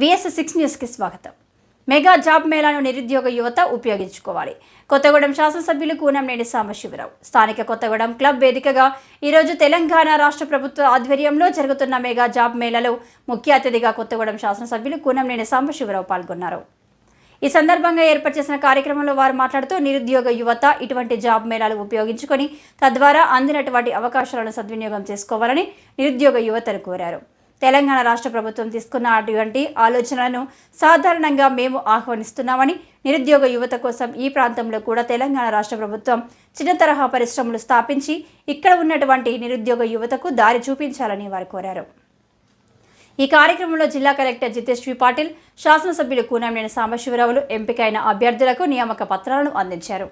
న్యూస్కి స్వాగతం. Mega job మేళాను నిరుద్యోగ యువత ఉపయోగించుకోవాలి. కొత్తగూడెం శాసనసభ్యులు కూనంనేని సాంబశివరావు. స్థానిక కొత్తగూడెం క్లబ్ వేదికగా ఈరోజు తెలంగాణ రాష్ట్ర ప్రభుత్వ ఆధ్వర్యంలో జరుగుతున్న మెగా జాబ్ మేళాలో ముఖ్య అతిథిగా కొత్తగూడెం శాసనసభ్యులు కూనంనేని సాంబశివరావు పాల్గొన్నారు. ఈ సందర్భంగా ఏర్పాటు చేసిన కార్యక్రమంలో వారు మాట్లాడుతూ నిరుద్యోగ యువత ఇటువంటి జాబ్ మేళాలు ఉపయోగించుకొని తద్వారా అందినటువంటి అవకాశాలను సద్వినియోగం చేసుకోవాలని నిరుద్యోగ యువతను కోరారు. తెలంగాణ రాష్ట్ర ప్రభుత్వం తీసుకున్న అటువంటి ఆలోచనలను సాధారణంగా మేము ఆహ్వానిస్తున్నామని నిరుద్యోగ యువత కోసం ఈ ప్రాంతంలో కూడా తెలంగాణ రాష్ట్ర ప్రభుత్వం చిన్న తరహా పరిశ్రమలు స్థాపించి ఇక్కడ ఉన్నటువంటి నిరుద్యోగ యువతకు దారి చూపించాలని వారు కోరారు. ఈ కార్యక్రమంలో జిల్లా కలెక్టర్ జితేశ్వరి పాటిల్ శాసనసభ్యులు కూనంనేని సాంబశివరావులు ఎంపికైన అభ్యర్థులకు నియామక పత్రాలను అందించారు.